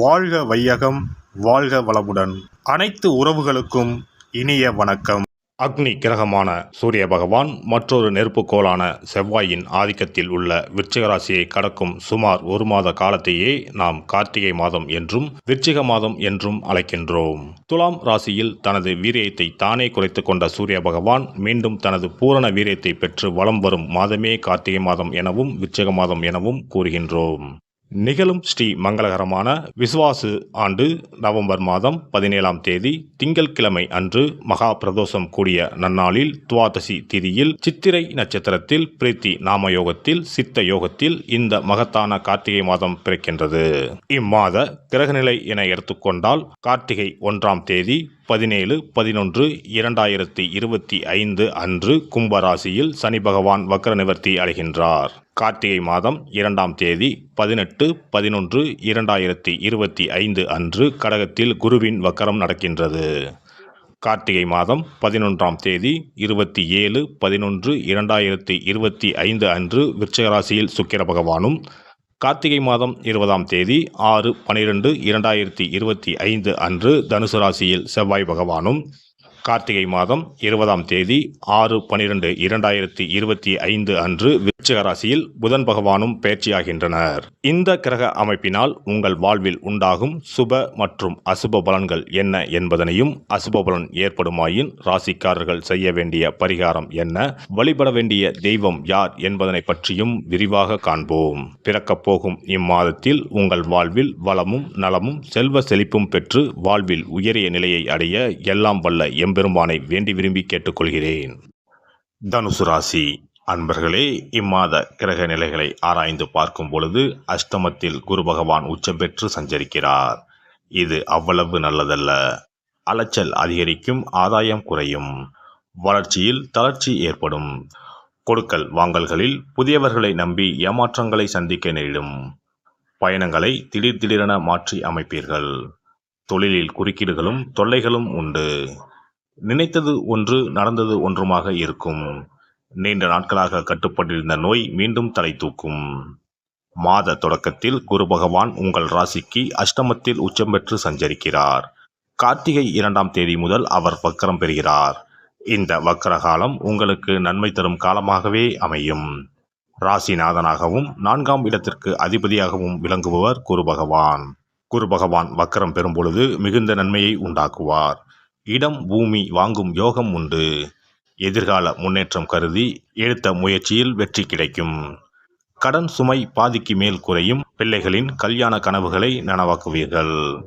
வாழ்க வையகம் வாழ்க வளமுடன். அனைத்து உறவுகளுக்கும் இனிய வணக்கம். அக்னி கிரகமான சூரிய பகவான் மற்றொரு நெருப்புக்கோளான செவ்வாயின் ஆதிக்கத்தில் உள்ள விருச்சிகராசியை கடக்கும் சுமார் ஒரு மாத காலத்தையே நாம் கார்த்திகை மாதம் என்றும் விருச்சிக மாதம் என்றும் அழைக்கின்றோம். துலாம் ராசியில் தனது வீரியத்தை தானே குறைத்து கொண்ட சூரிய பகவான் மீண்டும் தனது பூரண வீரியத்தை பெற்று வலம் வரும் மாதமே கார்த்திகை மாதம் எனவும் விருச்சிக மாதம் எனவும் கூறுகின்றோம். நிகழும் ஸ்ரீ மங்களகரமான விசுவாசு ஆண்டு நவம்பர் மாதம் பதினேழாம் தேதி திங்கட்கிழமை அன்று மகா பிரதோஷம் கூடிய நன்னாளில் துவாதசி திதியில் சித்திரை நட்சத்திரத்தில் பிரீத்தி நாம யோகத்தில் சித்த யோகத்தில் இந்த மகத்தான கார்த்திகை மாதம் பிறக்கின்றது. இம்மாத கிரகநிலை என எடுத்துக்கொண்டால் கார்த்திகை ஒன்றாம் தேதி பதினேழு பதினொன்று இரண்டாயிரத்தி இருபத்தி ஐந்து அன்று கும்பராசியில் சனி பகவான் வக்ர நிவர்த்தி அடைகின்றார். கார்த்திகை மாதம் இரண்டாம் தேதி பதினெட்டு பதினொன்று இரண்டாயிரத்தி இருபத்தி ஐந்து அன்று கடகத்தில் குருவின் வக்கரம் நடக்கின்றது. கார்த்திகை மாதம் பதினொன்றாம் தேதி இருபத்தி ஏழு பதினொன்று இரண்டாயிரத்தி இருபத்தி ஐந்து அன்று விருச்சகராசியில் சுக்கிர பகவானும் கார்த்திகை மாதம் இருபதாம் தேதி ஆறு பனிரெண்டு இரண்டாயிரத்தி இருபத்தி ஐந்து அன்று தனுசு ராசியில் செவ்வாய் பகவானும் கார்த்திகை மாதம் இருபதாம் தேதி ஆறு பனிரெண்டு இரண்டாயிரத்தி இருபத்தி ஐந்து அன்று விருச்சிக ராசியில் புதன் பகவானும் பயிற்சியாகின்றனர் இந்த கிரக அமைப்பினால் உங்கள் வாழ்வில் உண்டாகும் சுப மற்றும் அசுப பலன்கள் என்ன என்பதனையும் அசுப பலன் ஏற்படுமாயின் ராசிக்காரர்கள் செய்ய வேண்டிய பரிகாரம் என்ன? வழிபட வேண்டிய தெய்வம் யார் என்பதனை பற்றியும் விரிவாக காண்போம். பிறக்கப் போகும் இம்மாதத்தில் உங்கள் வாழ்வில் வளமும் நலமும் செல்வ செழிப்பும் பெற்று வாழ்வில் உயரிய நிலையை அடைய எல்லாம் வல்ல எம் எம்பெருமானை வேண்டி விரும்பி கேட்டுக்கொள்கிறேன். தனுசு ராசி அன்பர்களே இம்மாத கிரக நிலைகளை ஆராய்ந்து பார்க்கும் பொழுது அஷ்டமத்தில் குரு பகவான் உச்சம் பெற்று சஞ்சரிக்கிறார். இது அவ்வளவு நல்லதல்ல. அலைச்சல் அதிகரிக்கும் ஆதாயம் குறையும். வளர்ச்சியில் தளர்ச்சி ஏற்படும். கொடுக்கல் வாங்கல்களில் புதியவர்களை நம்பி ஏமாற்றங்களை சந்திக்க நேரிடும். பயணங்களை திடீர் திடீரென மாற்றி அமைப்பீர்கள். தொழிலில் குறுக்கீடுகளும் தொல்லைகளும் உண்டு. நினைத்தது ஒன்று நடந்தது ஒன்றுமாக இருக்கும். நீண்ட நாட்களாக கட்டுப்பட்டிருந்த நோய் மீண்டும் தலை தூக்கும். மாத தொடக்கத்தில் குரு பகவான் உங்கள் ராசிக்கு அஷ்டமத்தில் உச்சம் பெற்று சஞ்சரிக்கிறார். கார்த்திகை இரண்டாம் தேதி முதல் அவர் வக்கரம் பெறுகிறார். இந்த வக்கர காலம் உங்களுக்கு நன்மை தரும் காலமாகவே அமையும். ராசிநாதனாகவும் நான்காம் இடத்திற்கு அதிபதியாகவும் விளங்குபவர் குரு பகவான். குரு பகவான் வக்கரம் பெறும் பொழுது மிகுந்த நன்மையை உண்டாக்குவார். இடம் பூமி வாங்கும் யோகம் உண்டு. எதிர்கால முன்னேற்றம் கருதி எடுத்த முயற்சியில் வெற்றி கிடைக்கும். கடன் சுமை பாதிக்கு மேல் குறையும். பிள்ளைகளின் கல்யாண கனவுகளை நனவாக்குவீர்கள்.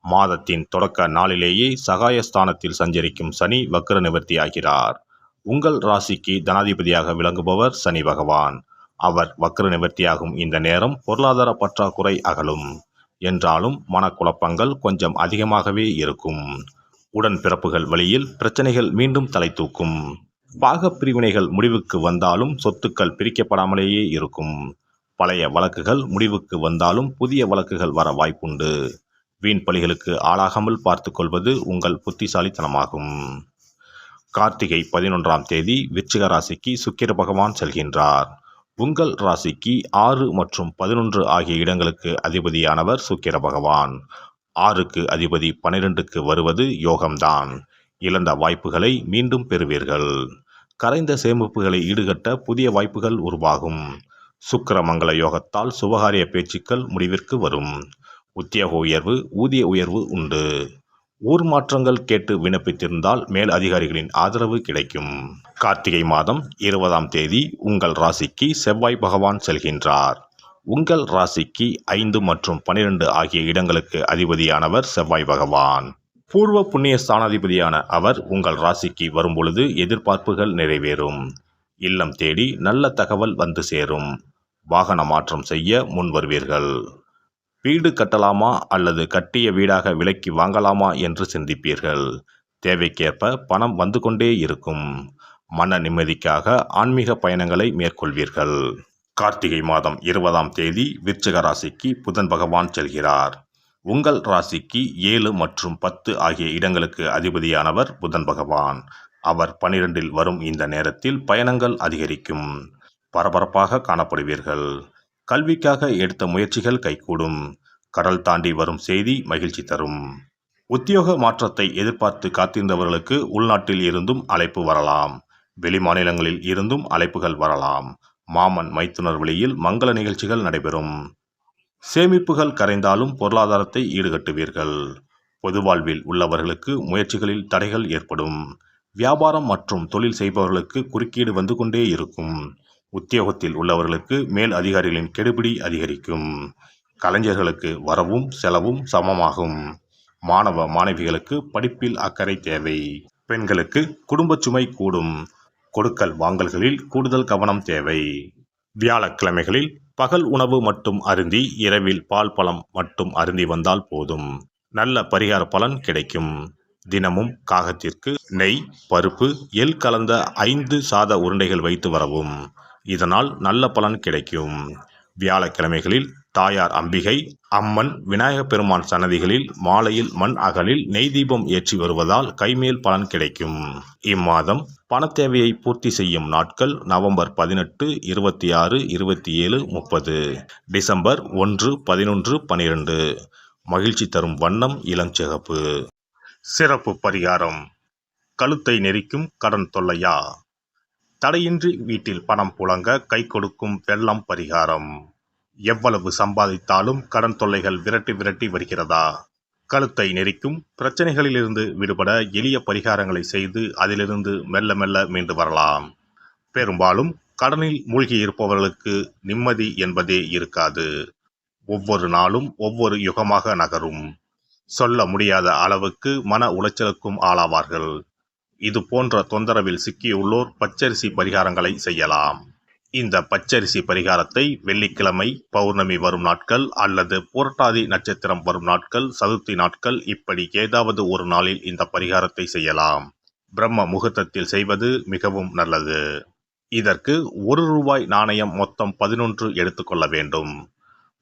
மாதத்தின் தொடக்க நாளிலேயே சகாயஸ்தானத்தில் சஞ்சரிக்கும் சனி வக்ர நிவர்த்தி ஆகிறார். உங்கள் ராசிக்கு தனாதிபதியாக விளங்குபவர் சனி பகவான். அவர் வக்ர நிவர்த்தியாகும் இந்த நேரம் பொருளாதார பற்றாக்குறை அகலும். என்றாலும் மனக்குழப்பங்கள் கொஞ்சம் அதிகமாகவே இருக்கும். உடன் பிறப்புகள் வழியில் பிரச்சனைகள் மீண்டும் தலை தூக்கும். பாகப் பிரிவினைகள் முடிவுக்கு வந்தாலும் சொத்துக்கள் பிரிக்கப்படாமலேயே இருக்கும். பழைய வழக்குகள் முடிவுக்கு வந்தாலும் புதிய வழக்குகள் வர வாய்ப்புண்டு. வீண் பலிகளுக்கு ஆளாகாமல் பார்த்து கொள்வது உங்கள் புத்திசாலித்தனமாகும். கார்த்திகை பதினொன்றாம் தேதி விச்சிக ராசிக்கு சுக்கிர பகவான் செல்கின்றார். உங்கள் ராசிக்கு ஆறு மற்றும் பதினொன்று ஆகிய இடங்களுக்கு அதிபதியானவர் சுக்கிர பகவான். ஆறுக்கு அதிபதி பனிரெண்டுக்கு வருவது யோகம்தான். இழந்த வாய்ப்புகளை மீண்டும் பெறுவீர்கள். கரைந்த சேமிப்புகளை ஈடுகட்ட புதிய வாய்ப்புகள் உருவாகும். சுக்கிரமங்கல யோகத்தால் சுபகாரிய பேச்சுக்கள் முடிவிற்கு வரும். உத்தியோக உயர்வு ஊதிய உயர்வு உண்டு. ஊர் மாற்றங்கள் கேட்டு விண்ணப்பித்திருந்தால் மேல் அதிகாரிகளின் ஆதரவு கிடைக்கும். கார்த்திகை மாதம் இருபதாம் தேதி உங்கள் ராசிக்கு செவ்வாய் பகவான் செல்கின்றார். உங்கள் ராசிக்கு ஐந்து மற்றும் பனிரெண்டு ஆகிய இடங்களுக்கு அதிபதியானவர் செவ்வாய் பகவான். பூர்வ புண்ணிய ஸ்தானாதிபதியான அவர் உங்கள் ராசிக்கு வரும்பொழுது எதிர்பார்ப்புகள் நிறைவேறும். இல்லம் தேடி நல்ல தகவல் வந்து சேரும். வாகன மாற்றம் செய்ய முன் வருவீர்கள். வீடு கட்டலாமா அல்லது கட்டிய வீடாக விலைக்கு வாங்கலாமா என்று சிந்திப்பீர்கள். தேவைக்கேற்ப பணம் வந்து கொண்டே இருக்கும். மன நிம்மதிக்காக ஆன்மீக பயணங்களை மேற்கொள்வீர்கள். கார்த்திகை மாதம் இருபதாம் தேதி விருச்சிக ராசிக்கு புதன் பகவான் செல்கிறார். உங்கள் ராசிக்கு ஏழு மற்றும் பத்து ஆகிய இடங்களுக்கு அதிபதியானவர் புதன் பகவான். அவர் பனிரெண்டில் வரும் இந்த நேரத்தில் பயணங்கள் அதிகரிக்கும். பரபரப்பாக காணப்படுவீர்கள். கல்விக்காக எடுத்த முயற்சிகள் கைகூடும். கடல் தாண்டி வரும் செய்தி மகிழ்ச்சி தரும். உத்தியோக மாற்றத்தை எதிர்பார்த்து காத்திருந்தவர்களுக்கு உள்நாட்டில் இருந்தும் அழைப்பு வரலாம். வெளிமாநிலங்களில் இருந்தும் அழைப்புகள் வரலாம். மாமன் மைத்துனர் வழியில் மங்கள நிகழ்ச்சிகள் நடைபெறும். சேமிப்புகள் கரைந்தாலும் பொருளாதாரத்தை ஈடுகட்டுவீர்கள். பொது வாழ்வில் உள்ளவர்களுக்கு முயற்சிகளில் தடைகள் ஏற்படும். வியாபாரம் மற்றும் தொழில் செய்பவர்களுக்கு குறுக்கீடு வந்து கொண்டே இருக்கும். உத்தியோகத்தில் உள்ளவர்களுக்கு மேல் அதிகாரிகளின் கெடுபிடி அதிகரிக்கும். கலைஞர்களுக்கு வரவும் செலவும் சமமாகும். மாணவ மாணவிகளுக்கு படிப்பில் அக்கறை தேவை. பெண்களுக்கு குடும்ப சுமை கூடும். கொடுக்கல் வாங்கல்களில் கூடுதல் கவனம் தேவை. வியாழக்கிழமைகளில் பகல் உணவு மட்டும் அருந்தி இரவில் பால் பழம் மட்டும் அருந்தி வந்தால் போதும். நல்ல பரிகார பலன் கிடைக்கும். தினமும் காகத்திற்கு நெய் பருப்பு எள் கலந்த ஐந்து சாத உருண்டைகள் வைத்து வரவும். இதனால் நல்ல பலன் கிடைக்கும். வியாழக்கிழமைகளில் தாயார் அம்பிகை அம்மன் விநாயகப் பெருமான் சன்னதிகளில் மாலையில் மண் அகலில் நெய் தீபம் ஏற்றி வருவதால் கைமேல் பலன் கிடைக்கும். இம்மாதம் பணத்தேவையை பூர்த்தி செய்யும் நாட்கள் நவம்பர் பதினெட்டு இருபத்தி ஆறு இருபத்தி ஏழு முப்பது. டிசம்பர் ஒன்று பதினொன்று பனிரெண்டு. மகிழ்ச்சி தரும் வண்ணம் இளஞ்சிகப்பு. சிறப்பு பரிகாரம். கழுத்தை நெரிக்கும் கடன் தொல்லையா? தடையின்றி வீட்டில் பணம் புழங்க கை கொடுக்கும் வெள்ளம் பரிகாரம். எவ்வளவு சம்பாதித்தாலும் கடன் தொல்லைகள் விரட்டி விரட்டி வருகிறதா? கழுத்தை நெரிக்கும் பிரச்சனைகளிலிருந்து விடுபட எளிய பரிகாரங்களை செய்து அதிலிருந்து மெல்ல மெல்ல மீண்டு வரலாம். பெரும்பாலும் கடனில் மூழ்கி இருப்பவர்களுக்கு நிம்மதி என்பதே இருக்காது. ஒவ்வொரு நாளும் ஒவ்வொரு யுகமாக நகரும். சொல்ல முடியாத அளவுக்கு மன உளைச்சலுக்கும் ஆளாவார்கள். இது போன்ற தொந்தரவில் சிக்கியுள்ளோர் பச்சரிசி பரிகாரங்களை செய்யலாம். இந்த பச்சரிசி பரிகாரத்தை வெள்ளிக்கிழமை பௌர்ணமி வரும் நாட்கள் அல்லது புரட்டாதி நட்சத்திரம் வரும் நாட்கள் சதுர்த்தி நாட்கள் இப்படி ஏதாவது ஒரு நாளில் இந்த பரிகாரத்தை செய்யலாம். பிரம்ம முகூர்த்தத்தில் செய்வது மிகவும் நல்லது. இதற்கு ஒரு ரூபாய் நாணயம் மொத்தம் பதினொன்று எடுத்துக்கொள்ள வேண்டும்.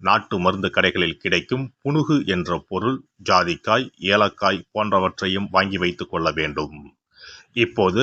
நாட்டு மருந்து கடைகளில் கிடைக்கும் புனுகு என்ற பொருள் ஜாதிக்காய் ஏலக்காய் போன்றவற்றையும் வாங்கி வைத்துக் கொள்ள வேண்டும். இப்போது